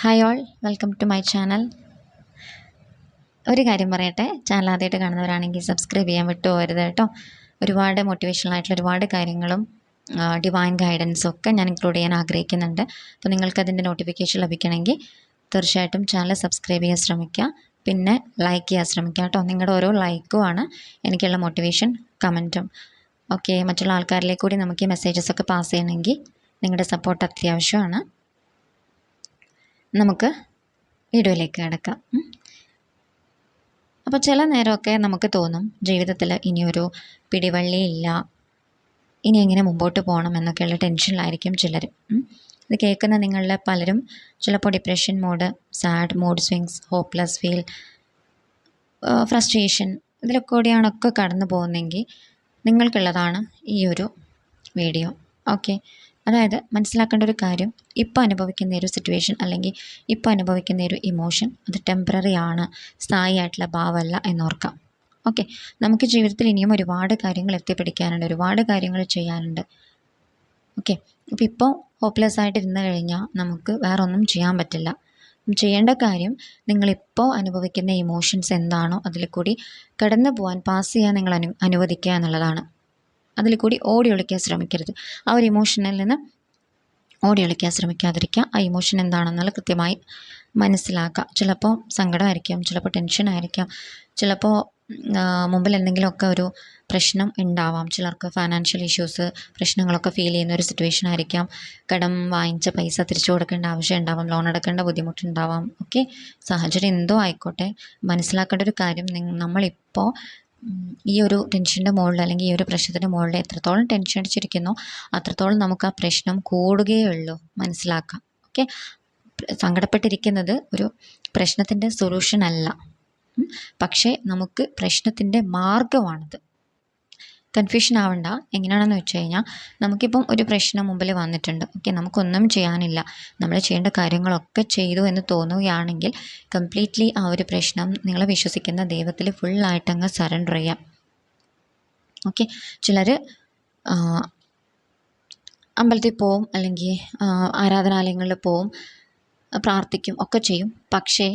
Hi all welcome to my channel ഒരു കാര്യം പറയട്ടെ ചാനൽ ആദ്യമായിട്ട് കാണുന്നവരാണെങ്കിൽ സബ്സ്ക്രൈബ് ചെയ്യാൻ വിട്ടുപോകരുത് കേട്ടോ. ഒരുപാട് മോട്ടിവേഷണൽ ആയിട്ടുള്ള ഒരുപാട് കാര്യങ്ങളും ഡിവൈൻ ഗൈഡൻസും ഒക്കെ ഞാൻ ഇൻക്ലൂഡ് ചെയ്യാൻ ആഗ്രഹിക്കുന്നുണ്ട്. അപ്പോൾ നിങ്ങൾക്കതിന്റെ നോട്ടിഫിക്കേഷൻ ലഭിക്കണമെങ്കിൽ തീർച്ചയായിട്ടും ചാനൽ സബ്സ്ക്രൈബ് ചെയ്യാൻ ശ്രമിക്കുക. പിന്നെ ലൈക്ക് ചെയ്യാൻ ശ്രമിക്കുക കേട്ടോ. നിങ്ങളുടെ ഓരോ ലൈക്കുമാണ് എനിക്കുള്ള മോട്ടിവേഷൻ കമന്റും ഓക്കെ മറ്റുള്ള ആൾക്കാരിലേക്ക് കൂടി നമുക്ക് ഈ മെസ്സേജസ് ഒക്കെ പാസ് ചെയ്യണമെങ്കിൽ നിങ്ങളുടെ സപ്പോർട്ട് അത്യാവശ്യമാണ്. നമുക്ക് വീഡിയോയിലേക്ക് കിടക്കാം. അപ്പോൾ ചില നേരമൊക്കെ നമുക്ക് തോന്നും ജീവിതത്തിൽ ഇനിയൊരു പിടിവള്ളി ഇല്ല ഇനി എങ്ങനെ മുമ്പോട്ട് പോകണം എന്നൊക്കെയുള്ള ടെൻഷനിലായിരിക്കും ചിലർ ഇത് കേൾക്കുന്ന നിങ്ങളിൽ പലരും ചിലപ്പോൾ depression mode sad mood swings hopeless feel frustration ഇതിലൊക്കെ കൂടിയാണ് ഒക്കെ കടന്നു പോകുന്നതെങ്കിൽ നിങ്ങൾക്കുള്ളതാണ് ഈ ഒരു വീഡിയോ ഓക്കെ അതായത് മനസ്സിലാക്കേണ്ട ഒരു കാര്യം ഇപ്പോൾ അനുഭവിക്കുന്ന ഒരു സിറ്റുവേഷൻ അല്ലെങ്കിൽ ഇപ്പോൾ അനുഭവിക്കുന്ന ഒരു ഇമോഷൻ അത് ടെമ്പററി ആണ് സ്ഥായിയായിട്ടുള്ള ഭാവമല്ല എന്നോർക്കാം. ഓക്കെ നമുക്ക് ജീവിതത്തിൽ ഇനിയും ഒരുപാട് കാര്യങ്ങൾ എത്തിപ്പിടിക്കാനുണ്ട് ഒരുപാട് കാര്യങ്ങൾ ചെയ്യാനുണ്ട്. ഓക്കെ അപ്പോൾ ഇപ്പോൾ ഹോപ്പ്ലെസ് ആയിട്ട് ഇരുന്ന് കഴിഞ്ഞാൽ നമുക്ക് വേറെ ഒന്നും ചെയ്യാൻ പറ്റില്ല. ചെയ്യേണ്ട കാര്യം നിങ്ങളിപ്പോൾ അനുഭവിക്കുന്ന ഇമോഷൻസ് എന്താണോ അതിൽ കൂടി കടന്നു പോകാൻ പാസ് ചെയ്യാൻ നിങ്ങൾ അനു അനുവദിക്കുക എന്നുള്ളതാണ്. അതിൽ കൂടി ഓടി ഒളിക്കാൻ ശ്രമിക്കരുത്. ആ ഒരു ഇമോഷനിൽ നിന്ന് ഓടി ഒളിക്കാൻ ശ്രമിക്കാതിരിക്കുക. ആ ഇമോഷൻ എന്താണെന്നുള്ള കൃത്യമായി മനസ്സിലാക്കുക. ചിലപ്പോൾ സങ്കടമായിരിക്കാം ചിലപ്പോൾ ടെൻഷനായിരിക്കാം ചിലപ്പോൾ മുമ്പിൽ എന്തെങ്കിലുമൊക്കെ ഒരു പ്രശ്നം ഉണ്ടാവാം. ചിലർക്ക് ഫൈനാൻഷ്യൽ ഇഷ്യൂസ് പ്രശ്നങ്ങളൊക്കെ ഫീൽ ചെയ്യുന്ന ഒരു സിറ്റുവേഷൻ ആയിരിക്കാം. കടം വാങ്ങിച്ച പൈസ തിരിച്ചു കൊടുക്കേണ്ട ആവശ്യം ഉണ്ടാവാം. ലോൺ എടുക്കേണ്ട ബുദ്ധിമുട്ടുണ്ടാവാം. ഓക്കെ സാഹചര്യം എന്തോ ആയിക്കോട്ടെ. മനസ്സിലാക്കേണ്ട ഒരു കാര്യം നമ്മളിപ്പോൾ ഈ ഒരു ടെൻഷന്റെ മുകളിൽ അല്ലെങ്കിൽ ഈ ഒരു പ്രശ്നത്തിന്റെ മുകളിൽ എത്രത്തോളം ടെൻഷൻ അടിച്ചിരിക്കുന്നോ അത്രത്തോളം നമുക്ക് ആ പ്രശ്നം കൂടുകയേ ഉള്ളൂ മനസ്സിലാക്കാം. ഓക്കെ? സങ്കടപ്പെട്ടിരിക്കുന്നത് ഒരു പ്രശ്നത്തിന്റെ സൊല്യൂഷൻ അല്ല. പക്ഷേ നമുക്ക് പ്രശ്നത്തിന്റെ മാർഗമാണത് കൺഫ്യൂഷൻ ആവണ്ട. എങ്ങനെയാണെന്ന് വെച്ച് കഴിഞ്ഞാൽ നമുക്കിപ്പം ഒരു പ്രശ്നം മുമ്പിൽ വന്നിട്ടുണ്ട്. ഓക്കെ നമുക്കൊന്നും ചെയ്യാനില്ല. നമ്മൾ ചെയ്യേണ്ട കാര്യങ്ങളൊക്കെ ചെയ്തു എന്ന് തോന്നുകയാണെങ്കിൽ കംപ്ലീറ്റ്ലി ആ ഒരു പ്രശ്നം നിങ്ങൾ വിശ്വസിക്കുന്ന ദൈവത്തിൽ ഫുള്ളായിട്ട് അങ്ങ് സറണ്ടർ ചെയ്യാം. ഓക്കെ ചിലർ അമ്പലത്തിൽ പോവും അല്ലെങ്കിൽ ആരാധനാലയങ്ങളിൽ പോവും പ്രാർത്ഥിക്കും ഒക്കെ ചെയ്യും. പക്ഷേ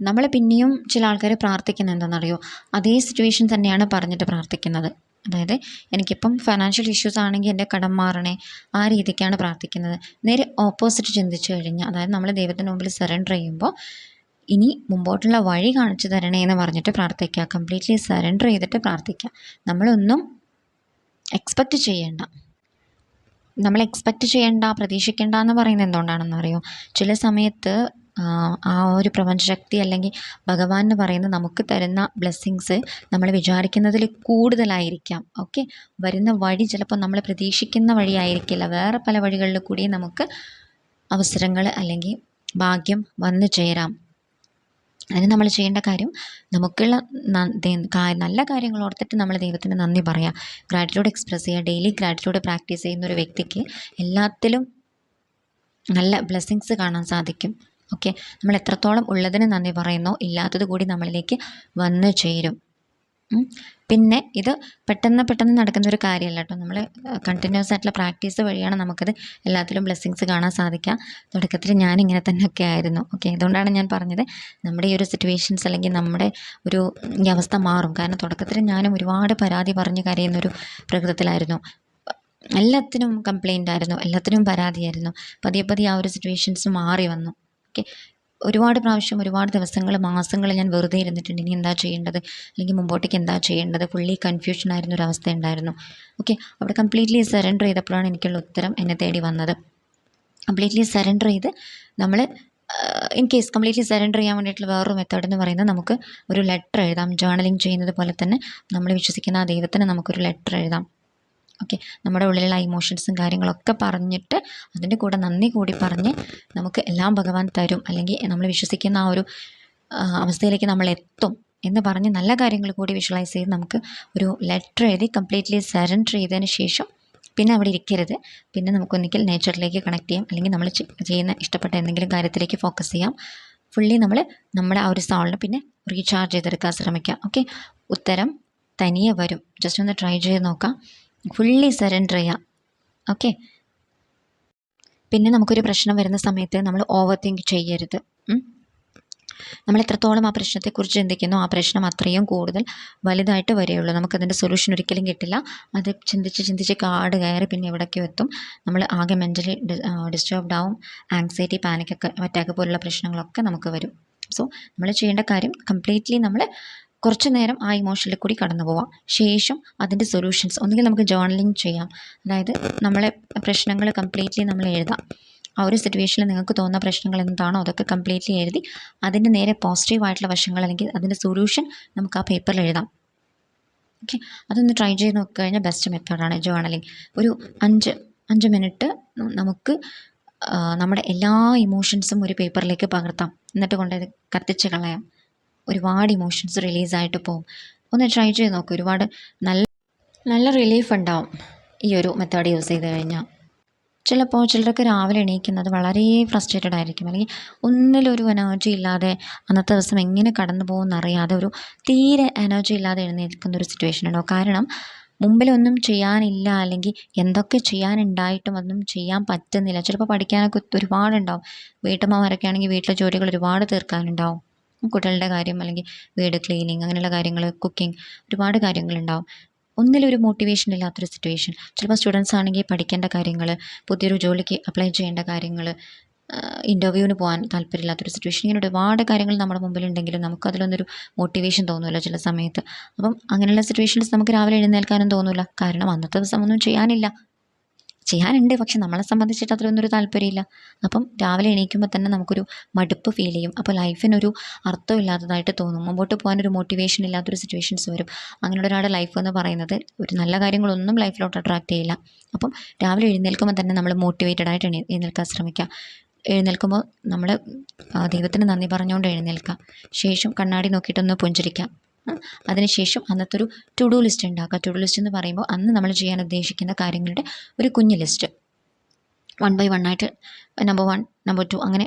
നമ്മൾ പിന്നെയും ചില ആൾക്കാർ പ്രാർത്ഥിക്കുന്നത് എന്താണെന്നറിയോ അതേ സിറ്റുവേഷൻ തന്നെയാണ് പറഞ്ഞിട്ട് പ്രാർത്ഥിക്കുന്നത്. അതായത് എനിക്കിപ്പം ഫൈനാൻഷ്യൽ ഇഷ്യൂസ് ആണെങ്കിൽ എന്റെ കടം മാറണേ ആ രീതിക്കാണ് പ്രാർത്ഥിക്കുന്നത്. നേരെ ഓപ്പോസിറ്റ് ചിന്തിച്ചു കഴിഞ്ഞാൽ അതായത് നമ്മൾ ദൈവത്തിന് മുമ്പിൽ സറണ്ടർ ചെയ്യുമ്പോൾ ഇനി മുമ്പോട്ടുള്ള വഴി കാണിച്ചു തരണേ എന്ന് പറഞ്ഞിട്ട് പ്രാർത്ഥിക്കുക. കംപ്ലീറ്റ്ലി സറണ്ടർ ചെയ്തിട്ട് പ്രാർത്ഥിക്കുക. നമ്മളൊന്നും എക്സ്പെക്റ്റ് ചെയ്യേണ്ട. നമ്മൾ എക്സ്പെക്റ്റ് ചെയ്യേണ്ട പ്രതീക്ഷിക്കേണ്ട എന്ന് പറയുന്നത് എന്തുകൊണ്ടാണെന്ന് അറിയോ? ചില സമയത്ത് ആ, ഒരു പ്രപഞ്ചശക്തി അല്ലെങ്കിൽ ഭഗവാൻ എന്ന് പറയുന്നത് നമുക്ക് തരുന്ന ബ്ലെസ്സിങ്സ് നമ്മൾ വിചാരിക്കുന്നതിൽ കൂടുതലായിരിക്കാം. ഓക്കെ വരുന്ന വഴി ചിലപ്പോൾ നമ്മൾ പ്രതീക്ഷിക്കുന്ന വഴിയായിരിക്കില്ല. വേറെ പല വഴികളിൽ കൂടി നമുക്ക് അവസരങ്ങൾ അല്ലെങ്കിൽ ഭാഗ്യം വന്നു ചേരാം. അതിന് നമ്മൾ ചെയ്യേണ്ട കാര്യം നമുക്കുള്ള നല്ല കാര്യങ്ങൾ ഓർത്തിട്ട് നമ്മൾ ദൈവത്തിന് നന്ദി പറയാം. ഗ്രാറ്റിറ്റ്യൂഡ് എക്സ്പ്രസ് ചെയ്യുക. ഡെയിലി ഗ്രാറ്റിറ്റ്യൂഡ് പ്രാക്ടീസ് ചെയ്യുന്ന ഒരു വ്യക്തിക്ക് എല്ലാത്തിലും നല്ല ബ്ലെസ്സിങ്സ് കാണാൻ സാധിക്കും. ഓക്കെ. നമ്മൾ എത്രത്തോളം ഉള്ളതിന് നന്ദി പറയുന്നോ. ഇല്ലാത്തത് കൂടി നമ്മളിലേക്ക് വന്നു ചേരും. പിന്നെ ഇത് പെട്ടെന്ന് പെട്ടെന്ന് നടക്കുന്ന ഒരു കാര്യമല്ല കേട്ടോ. നമ്മൾ കണ്ടിന്യൂസ് ആയിട്ടുള്ള പ്രാക്ടീസ് വഴിയാണ് നമുക്കത് എല്ലാത്തിലും ബ്ലെസ്സിങ്സ് കാണാൻ സാധിക്കുക. തുടക്കത്തിൽ ഞാൻ ഇങ്ങനെ തന്നെയൊക്കെ ആയിരുന്നു. ഓക്കെ. അതുകൊണ്ടാണ് ഞാൻ പറഞ്ഞത് നമ്മുടെ ഈ ഒരു സിറ്റുവേഷൻസ് അല്ലെങ്കിൽ നമ്മുടെ ഒരു ഈ അവസ്ഥ മാറും. കാരണം തുടക്കത്തിൽ ഞാനും ഒരുപാട് പരാതി പറഞ്ഞ് കരയുന്നൊരു പ്രകൃതത്തിലായിരുന്നു. എല്ലാത്തിനും കംപ്ലൈന്റ് ആയിരുന്നു. എല്ലാത്തിനും പരാതിയായിരുന്നു. പതിയെ പതിയെ ആ ഒരു സിറ്റുവേഷൻസ് മാറി വന്നു. ഓക്കെ ഒരുപാട് പ്രാവശ്യം ഒരുപാട് ദിവസങ്ങൾ മാസങ്ങൾ ഞാൻ വെറുതെ ഇരുന്നിട്ടുണ്ട്. ഇനി എന്താ ചെയ്യേണ്ടത്? അല്ലെങ്കിൽ മുമ്പോട്ടേക്ക് എന്താ ചെയ്യേണ്ടത്? ഫുള്ളി കൺഫ്യൂഷൻ ആയിരുന്ന ഒരു അവസ്ഥ ഉണ്ടായിരുന്നു. ഓക്കെ അവിടെ കംപ്ലീറ്റ്ലി സറണ്ടർ ചെയ്തപ്പോഴാണ് എനിക്കുള്ള ഉത്തരം എന്നെ തേടി വന്നത്. കംപ്ലീറ്റ്ലി സറണ്ടർ ചെയ്ത് നമ്മൾ ഇൻ കേസ് കംപ്ലീറ്റ്ലി സറണ്ടർ ചെയ്യാൻ വേണ്ടിയിട്ടുള്ള വേറൊരു മെത്തേഡ് എന്ന് പറയുന്നത് നമുക്ക് ഒരു ലെറ്റർ എഴുതാം. ജേർണലിംഗ് ചെയ്യുന്നത് പോലെ തന്നെ നമ്മൾ വിശ്വസിക്കുന്ന ആ ദൈവത്തിന് നമുക്കൊരു ലെറ്റർ എഴുതാം. ഓക്കെ നമ്മുടെ ഉള്ളിലുള്ള ഇമോഷൻസും കാര്യങ്ങളൊക്കെ പറഞ്ഞിട്ട് അതിന്റെ കൂടെ നന്ദി കൂടി പറഞ്ഞ് നമുക്ക് എല്ലാം ഭഗവാൻ തരും. അല്ലെങ്കിൽ നമ്മൾ വിശ്വസിക്കുന്ന ആ ഒരു അവസ്ഥയിലേക്ക് നമ്മൾ എത്തും എന്ന് പറഞ്ഞ് നല്ല കാര്യങ്ങൾ കൂടി വിഷ്വലൈസ് ചെയ്ത് നമുക്ക് ഒരു ലെറ്റർ എഴുതി കംപ്ലീറ്റ്ലി സറണ്ടർ ചെയ്തതിന് ശേഷം പിന്നെ അവിടെ ഇരിക്കരുത്. പിന്നെ നമുക്ക് നമുക്കൊന്നിക്കൽ നേച്ചറിലേക്ക് കണക്ട് ചെയ്യാം. അല്ലെങ്കിൽ നമ്മൾ ചെയ്യുന്ന ഇഷ്ടപ്പെട്ട എന്തെങ്കിലും കാര്യത്തിലേക്ക് ഫോക്കസ് ചെയ്യാം. ഫുള്ളി നമ്മൾ നമ്മുടെ ആ ഒരു സോളിനെ പിന്നെ റീചാർജ് ചെയ്തെടുക്കാൻ ശ്രമിക്കാം. ഓക്കെ ഉത്തരം തനിയെ വരും. ജസ്റ്റ് ഒന്ന് ട്രൈ ചെയ്ത് നോക്കാം. ഫുള്ളി സറണ്ടർ ചെയ്യാം. ഓക്കെ പിന്നെ നമുക്കൊരു പ്രശ്നം വരുന്ന സമയത്ത് നമ്മൾ ഓവർ തിങ്ക് ചെയ്യരുത് നമ്മൾ എത്രത്തോളം ആ പ്രശ്നത്തെക്കുറിച്ച് ചിന്തിക്കുന്നു ആ പ്രശ്നം അത്രയും കൂടുതൽ വലുതായിട്ട് വരികയുള്ളൂ നമുക്കതിന്റെ സൊല്യൂഷൻ ഒരിക്കലും കിട്ടില്ല. അത് ചിന്തിച്ച് ചിന്തിച്ച് കാട് കയറി പിന്നെ എവിടേക്കും എത്തും. നമ്മൾ ആകെ മെന്റലി ഡിസ്റ്റർബ്ഡ് ആവും. ആങ്സൈറ്റി പാനിക്കൊക്കെ അറ്റാക്ക് പോലുള്ള പ്രശ്നങ്ങളൊക്കെ നമുക്ക് വരും. സോ നമ്മൾ ചെയ്യേണ്ട കാര്യം കംപ്ലീറ്റ്ലി നമ്മൾ കുറച്ച് നേരം ആ ഇമോഷനിൽ കൂടി കടന്നു പോവാം. ശേഷം അതിന്റെ സൊല്യൂഷൻസ് ഒന്നുകിൽ നമുക്ക് ജേർണലിങ് ചെയ്യാം. അതായത് നമ്മളെ പ്രശ്നങ്ങൾ കംപ്ലീറ്റ്ലി നമ്മൾ എഴുതാം. ആ ഒരു സിറ്റുവേഷനിൽ നിങ്ങൾക്ക് തോന്നുന്ന പ്രശ്നങ്ങൾ എന്താണോ അതൊക്കെ കംപ്ലീറ്റ്ലി എഴുതി അതിന്റെ നേരെ പോസിറ്റീവായിട്ടുള്ള വശങ്ങൾ അല്ലെങ്കിൽ അതിന്റെ സൊല്യൂഷൻ നമുക്ക് ആ പേപ്പറിൽ എഴുതാം. ഓക്കെ അതൊന്ന് ട്രൈ ചെയ്ത് നോക്കി കഴിഞ്ഞാൽ ബെസ്റ്റ് മെത്തേഡാണ് ജേർണലിങ് ഒരു അഞ്ച് അഞ്ച് മിനിറ്റ് നമുക്ക് നമ്മുടെ എല്ലാ ഇമോഷൻസും ഒരു പേപ്പറിലേക്ക് പകർത്താം. എന്നിട്ട് കൊണ്ടത് കത്തിച്ച് കളയാം. ഒരുപാട് ഇമോഷൻസ് റിലീസായിട്ട് പോകും ഒന്ന് ട്രൈ ചെയ്ത് നോക്കും. ഒരുപാട് നല്ല നല്ല റിലീഫ് ഉണ്ടാവും ഈ ഒരു മെത്തേഡ് യൂസ് ചെയ്ത് കഴിഞ്ഞാൽ ചിലപ്പോൾ ചിലർക്ക് രാവിലെ എണീക്കുന്നത് വളരെ ഫ്രസ്ട്രേറ്റഡ് ആയിരിക്കും. അല്ലെങ്കിൽ ഒന്നിലൊരു എനർജി ഇല്ലാതെ അന്നത്തെ ദിവസം എങ്ങനെ കടന്നു പോകുമെന്ന് അറിയാതെ ഒരു തീരെ എനർജി ഇല്ലാതെ എഴുന്നേൽക്കുന്ന ഒരു സിറ്റുവേഷൻ ഉണ്ടാവും. കാരണം മുമ്പിലൊന്നും ചെയ്യാനില്ല അല്ലെങ്കിൽ എന്തൊക്കെ ചെയ്യാനുണ്ടായിട്ടും ഒന്നും ചെയ്യാൻ പറ്റുന്നില്ല. ചിലപ്പോൾ പഠിക്കാനൊക്കെ ഒരുപാടുണ്ടാവും. വീട്ടമ്മമാരൊക്കെ ആണെങ്കിൽ വീട്ടിലെ ജോലികൾ ഒരുപാട് തീർക്കാനുണ്ടാവും. കുട്ടികളുടെ കാര്യം അല്ലെങ്കിൽ വീട് ക്ലീനിങ് അങ്ങനെയുള്ള കാര്യങ്ങൾ കുക്കിംഗ് ഒരുപാട് കാര്യങ്ങളുണ്ടാവും. ഒന്നിലൊരു മോട്ടിവേഷൻ ഇല്ലാത്തൊരു സിറ്റുവേഷൻ ചിലപ്പോൾ സ്റ്റുഡൻസ് ആണെങ്കിൽ പഠിക്കേണ്ട കാര്യങ്ങൾ പുതിയൊരു ജോലിക്ക് അപ്ലൈ ചെയ്യേണ്ട കാര്യങ്ങൾ ഇന്റർവ്യൂവിന് പോകാൻ താല്പര്യമില്ലാത്തൊരു സിറ്റുവേഷൻ ഇങ്ങനെ ഒരുപാട് കാര്യങ്ങൾ നമ്മുടെ മുമ്പിലുണ്ടെങ്കിലും നമുക്കതിലൊന്നൊരു മോട്ടിവേഷൻ തോന്നുമല്ലോ ചില സമയത്ത്. അപ്പം അങ്ങനെയുള്ള സിറ്റുവേഷൻസ് നമുക്ക് രാവിലെ എഴുന്നേൽക്കാനും തോന്നില്ല കാരണം അന്നത്തെ ദിവസം ഒന്നും ചെയ്യാനില്ല. ചെയ്യാനുണ്ട്. പക്ഷെ നമ്മളെ സംബന്ധിച്ചിട്ട് അതിലൊന്നും ഒരു താല്പര്യമില്ല. അപ്പം രാവിലെ എണീക്കുമ്പോൾ തന്നെ നമുക്കൊരു മടുപ്പ് ഫീൽ ചെയ്യും. അപ്പോൾ ലൈഫിനൊരു അർത്ഥമില്ലാത്തതായിട്ട് തോന്നും. മുമ്പോട്ട് ഒരു മോട്ടിവേഷൻ ഇല്ലാത്തൊരു സിറ്റുവേഷൻസ് വരും. അങ്ങനെയുള്ള ഒരാളുടെ ലൈഫ് എന്ന് പറയുന്നത് ഒരു നല്ല കാര്യങ്ങളൊന്നും ലൈഫിലോട്ട് അട്രാക്റ്റ് ചെയ്യില്ല. അപ്പം രാവിലെ എഴുന്നേൽക്കുമ്പോൾ തന്നെ നമ്മൾ മോട്ടിവേറ്റഡ് ആയിട്ട് എണീ എഴുന്നേൽക്കാൻ ശ്രമിക്കുക എഴുന്നേൽക്കുമ്പോൾ നമ്മൾ ദൈവത്തിന് നന്ദി പറഞ്ഞുകൊണ്ട് എഴുന്നേൽക്കാം. ശേഷം കണ്ണാടി നോക്കിയിട്ടൊന്ന് പുഞ്ചിരിക്കാം. അതിനുശേഷം അന്നത്തെ ഒരു ടു ഡു ലിസ്റ്റ് ഉണ്ടാക്കുക. ടു ഡു ലിസ്റ്റ് എന്ന് പറയുമ്പോൾ അന്ന് നമ്മൾ ചെയ്യാൻ ഉദ്ദേശിക്കുന്ന കാര്യങ്ങളുടെ ഒരു കുഞ്ഞ് ലിസ്റ്റ് വൺ ബൈ വൺ ആയിട്ട് നമ്പർ വൺ നമ്പർ ടു അങ്ങനെ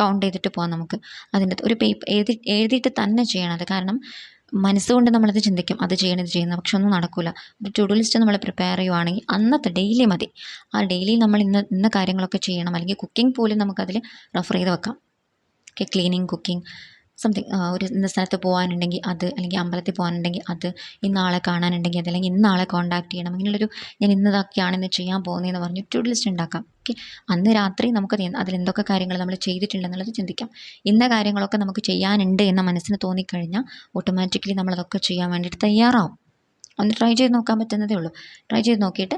കൗണ്ട് ചെയ്തിട്ട് പോകാം നമുക്ക്. അതിന്റെ ഒരു പേപ്പർ എഴുതി എഴുതിയിട്ട് തന്നെ ചെയ്യണം. അത് കാരണം മനസ്സുകൊണ്ട് നമ്മളത് ചിന്തിക്കും. അത് ചെയ്യണം ഇത് ചെയ്യുന്നത് പക്ഷെ ഒന്നും നടക്കില്ല ഒരു ടു ഡു ലിസ്റ്റ് നമ്മൾ പ്രിപ്പയർ ചെയ്യുവാണെങ്കിൽ അന്നത്തെ ഡെയിലി മതി. ആ ഡെയിലി നമ്മൾ ഇന്ന ഇന്ന കാര്യങ്ങളൊക്കെ ചെയ്യണം. അല്ലെങ്കിൽ കുക്കിംഗ് പോലും നമുക്കതിൽ റെഫർ ചെയ്ത് വെക്കാം. ഓക്കെ ക്ലീനിങ് കുക്കിംഗ് സംതിങ് ഒരു ഇന്ന സ്ഥലത്ത് പോകാനുണ്ടെങ്കിൽ അത് അല്ലെങ്കിൽ അമ്പലത്തിൽ പോകാനുണ്ടെങ്കിൽ അത് ഇന്നാളെ കാണാനുണ്ടെങ്കിൽ അത് അല്ലെങ്കിൽ ഇന്നാളെ കോൺടാക്ട് ചെയ്യണം അങ്ങനെയുള്ളൊരു ഞാൻ ഇന്നതൊക്കെയാണ് ഇന്ന് ചെയ്യാൻ പോകുന്നതെന്ന് പറഞ്ഞ് ടു ലിസ്റ്റ് ഉണ്ടാക്കാം ഓക്കെ അന്ന് രാത്രി നമുക്ക് അതിൽ എന്തൊക്കെ കാര്യങ്ങൾ നമ്മൾ ചെയ്തിട്ടുണ്ടെന്നുള്ളത് ചിന്തിക്കാം. ഇന്ന കാര്യങ്ങളൊക്കെ നമുക്ക് ചെയ്യാനുണ്ട് എന്ന മനസ്സിന് തോന്നിക്കഴിഞ്ഞാൽ ഓട്ടോമാറ്റിക്കലി നമ്മളതൊക്കെ ചെയ്യാൻ വേണ്ടിയിട്ട് തയ്യാറാവും. ഒന്ന് ട്രൈ ചെയ്ത് നോക്കാൻ പറ്റുന്നതേ ഉള്ളൂ. ട്രൈ ചെയ്ത് നോക്കിയിട്ട്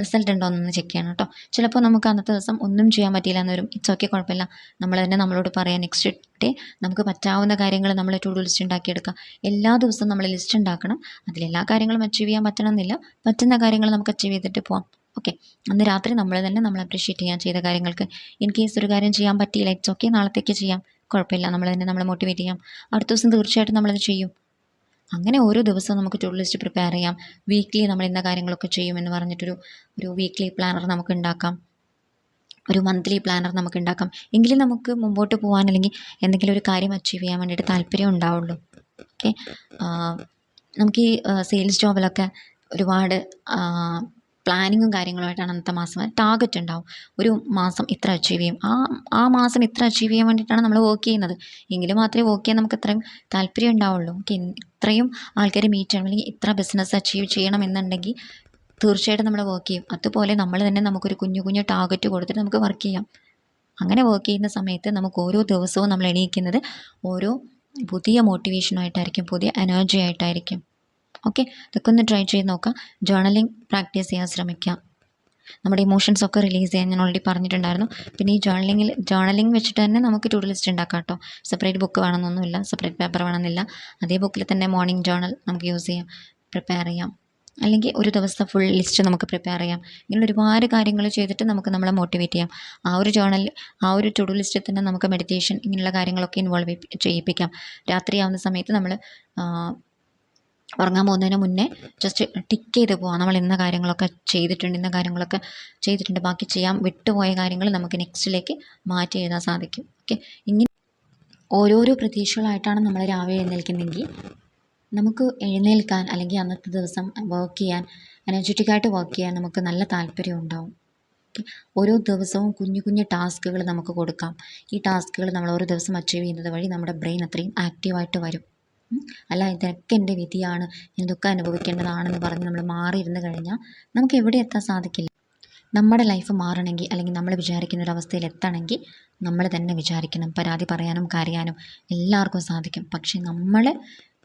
റിസൾട്ട് ഉണ്ടോ എന്നൊന്ന് ചെക്ക് ചെയ്യണം കേട്ടോ ചിലപ്പോൾ നമുക്ക് അന്നത്തെ ദിവസം ഒന്നും ചെയ്യാൻ പറ്റിയില്ല എന്ന് വരും. ഇറ്റ്സ് ഓക്കെ കുഴപ്പമില്ല. നമ്മൾ തന്നെ നമ്മളോട് പറയാം. നെക്സ്റ്റ് ഡേ നമുക്ക് പറ്റാവുന്ന കാര്യങ്ങൾ നമ്മൾ ടു ഡു ലിസ്റ്റ് ഉണ്ടാക്കിയെടുക്കുക എല്ലാ ദിവസവും നമ്മൾ ലിസ്റ്റ് ഉണ്ടാക്കണം. അതിലെല്ലാ കാര്യങ്ങളും അച്ചീവ് ചെയ്യാൻ പറ്റണമെന്നില്ല. പറ്റുന്ന കാര്യങ്ങൾ നമുക്ക് അച്ചീവ് ചെയ്തിട്ട് പോവാം. ഓക്കെ അന്ന് രാത്രി നമ്മൾ തന്നെ നമ്മൾ അപ്രീഷിയേറ്റ് ചെയ്യാൻ ചെയ്ത കാര്യങ്ങൾക്ക്. ഇൻ കേസ് ഒരു കാര്യം ചെയ്യാൻ പറ്റിയില്ല ഇറ്റ്സ് ഓക്കെ നാളത്തേക്ക് ചെയ്യാം. കുഴപ്പമില്ല. നമ്മൾ തന്നെ നമ്മളെ മോട്ടിവേറ്റ് ചെയ്യാം. അടുത്ത ദിവസം തീർച്ചയായിട്ടും നമ്മളത് ചെയ്യും. അങ്ങനെ ഓരോ ദിവസവും നമുക്ക് ടു ലിസ്റ്റ് പ്രിപ്പയർ ചെയ്യാം. വീക്ക്ലി നമ്മൾ ഇന്ന കാര്യങ്ങളൊക്കെ ചെയ്യുമെന്ന് പറഞ്ഞിട്ടൊരു ഒരു വീക്ക്ലി പ്ലാനർ നമുക്ക് ഉണ്ടാക്കാം ഒരു മന്ത്ലി പ്ലാനർ നമുക്ക് ഉണ്ടാക്കാം എങ്കിലും നമുക്ക് മുമ്പോട്ട് പോകാൻ അല്ലെങ്കിൽ എന്തെങ്കിലും ഒരു കാര്യം അച്ചീവ് ചെയ്യാൻ വേണ്ടിയിട്ട് താല്പര്യം ഉണ്ടാവുള്ളൂ. ഓക്കെ നമുക്ക് ഈ സെയിൽസ് ജോബിലൊക്കെ ഒരുപാട് പ്ലാനിങ്ങും കാര്യങ്ങളുമായിട്ടാണ് അന്നത്തെ മാസം ടാർഗറ്റ് ഉണ്ടാവും. ഒരു മാസം ഇത്ര അച്ചീവ് ചെയ്യും. ആ ആ മാസം ഇത്ര അച്ചീവ് ചെയ്യാൻ വേണ്ടിയിട്ടാണ് നമ്മൾ വർക്ക് ചെയ്യുന്നത്. എങ്കിൽ മാത്രമേ വർക്ക് ചെയ്യാൻ നമുക്ക് ഇത്രയും താല്പര്യം ഉണ്ടാവുള്ളൂ. ഇത്രയും ആൾക്കാർ മീറ്റ് ചെയ്യണം. അല്ലെങ്കിൽ ഇത്ര ബിസിനസ് അച്ചീവ് ചെയ്യണം എന്നുണ്ടെങ്കിൽ തീർച്ചയായിട്ടും നമ്മൾ വർക്ക് ചെയ്യും. അതുപോലെ നമ്മൾ തന്നെ നമുക്കൊരു കുഞ്ഞു കുഞ്ഞു ടാർഗറ്റ് കൊടുത്തിട്ട് നമുക്ക് വർക്ക് ചെയ്യാം. അങ്ങനെ വർക്ക് ചെയ്യുന്ന സമയത്ത് നമുക്ക് ഓരോ ദിവസവും നമ്മൾ എണീക്കുന്നത് ഓരോ പുതിയ മോട്ടിവേഷനായിട്ടായിരിക്കും പുതിയ എനർജി ആയിട്ടായിരിക്കും. ഓക്കെ ഇതൊക്കെ ഒന്ന് ട്രൈ ചെയ്ത് നോക്കാം. ജേർണലിംഗ് പ്രാക്ടീസ് ചെയ്യാൻ ശ്രമിക്കുക നമ്മുടെ ഇമോഷൻസ് ഒക്കെ റിലീസ് ചെയ്യാൻ ഞാൻ ഓൾറെഡി പറഞ്ഞിട്ടുണ്ടായിരുന്നു. പിന്നെ ഈ ജേർണലിംഗിൽ ജേർണലിംഗ് വെച്ചിട്ട് തന്നെ നമുക്ക് ടു ലിസ്റ്റ് ഉണ്ടാക്കാം കേട്ടോ. സെപ്പറേറ്റ് ബുക്ക് വേണമെന്നൊന്നുമില്ല. സെപ്പറേറ്റ് പേപ്പർ വേണമെന്നില്ല. അതേ ബുക്കിൽ തന്നെ മോർണിംഗ് ജേർണൽ നമുക്ക് യൂസ് ചെയ്യാം. പ്രിപ്പയർ ചെയ്യാം. അല്ലെങ്കിൽ ഒരു ദിവസത്തെ ഫുൾ ലിസ്റ്റ് നമുക്ക് പ്രിപ്പയർ ചെയ്യാം. ഇങ്ങനെ ഒരുപാട് കാര്യങ്ങൾ ചെയ്തിട്ട് നമുക്ക് നമ്മളെ മോട്ടിവേറ്റ് ചെയ്യാം. ആ ഒരു ജേർണൽ ആ ഒരു ടു ഡു ലിസ്റ്റിൽ തന്നെ നമുക്ക് മെഡിറ്റേഷൻ ഇങ്ങനെയുള്ള കാര്യങ്ങളൊക്കെ ഇൻവോൾവ് ചെയ്യിപ്പിക്കാം. രാത്രിയാവുന്ന സമയത്ത് നമ്മൾ ഉറങ്ങാൻ പോകുന്നതിന് മുന്നേ ജസ്റ്റ് ടിക്ക് ചെയ്ത് പോവാം. നമ്മൾ ഇന്ന കാര്യങ്ങളൊക്കെ ചെയ്തിട്ടുണ്ട് ഇന്ന കാര്യങ്ങളൊക്കെ ചെയ്തിട്ടുണ്ട്. ബാക്കി ചെയ്യാൻ വിട്ടുപോയ കാര്യങ്ങൾ നമുക്ക് നെക്സ്റ്റിലേക്ക് മാറ്റി എഴുതാൻ സാധിക്കും. ഓക്കെ ഇങ്ങനെ ഓരോരോ പ്രതീക്ഷകളായിട്ടാണ് നമ്മൾ രാവിലെ എഴുന്നേൽക്കുന്നതെങ്കിൽ നമുക്ക് എഴുന്നേൽക്കാൻ അല്ലെങ്കിൽ അന്നത്തെ ദിവസം വർക്ക് ചെയ്യാൻ എനർജറ്റിക്കായിട്ട് വർക്ക് ചെയ്യാൻ നമുക്ക് നല്ല താല്പര്യം ഉണ്ടാവും. ഓരോ ദിവസവും കുഞ്ഞു കുഞ്ഞു ടാസ്കുകൾ നമുക്ക് കൊടുക്കാം. ഈ ടാസ്കുകൾ നമ്മൾ ഓരോ ദിവസം അച്ചീവ് ചെയ്യുന്നത് വഴി നമ്മുടെ ബ്രെയിൻ അത്രയും ആക്റ്റീവായിട്ട് വരും. അല്ല ഇതൊക്കെ എന്റെ വിധിയാണ്. ഇതൊക്കെ അനുഭവിക്കേണ്ടതാണെന്ന് പറഞ്ഞ് നമ്മൾ മാറിയിരുന്നു കഴിഞ്ഞാൽ നമുക്ക് എവിടെ എത്താൻ സാധിക്കില്ല. നമ്മുടെ ലൈഫ് മാറണമെങ്കിൽ അല്ലെങ്കിൽ നമ്മൾ വിചാരിക്കുന്ന ഒരു അവസ്ഥയിൽ എത്തണമെങ്കിൽ നമ്മൾ തന്നെ വിചാരിക്കണം. പരാതി പറയാനും കരയാനും എല്ലാവർക്കും സാധിക്കും. പക്ഷേ നമ്മൾ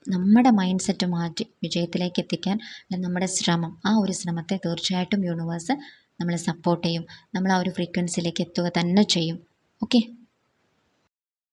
നമ്മുടെ മൈൻഡ് സെറ്റ് മാറ്റി വിജയത്തിലേക്ക് എത്തിക്കാൻ നമ്മുടെ ശ്രമം ആ ഒരു ശ്രമത്തെ തീർച്ചയായിട്ടും യൂണിവേഴ്സ് നമ്മളെ സപ്പോർട്ട് ചെയ്യും. നമ്മൾ ആ ഒരു ഫ്രീക്വൻസിയിലേക്ക് എത്തുക തന്നെ ചെയ്യും. ഓക്കെ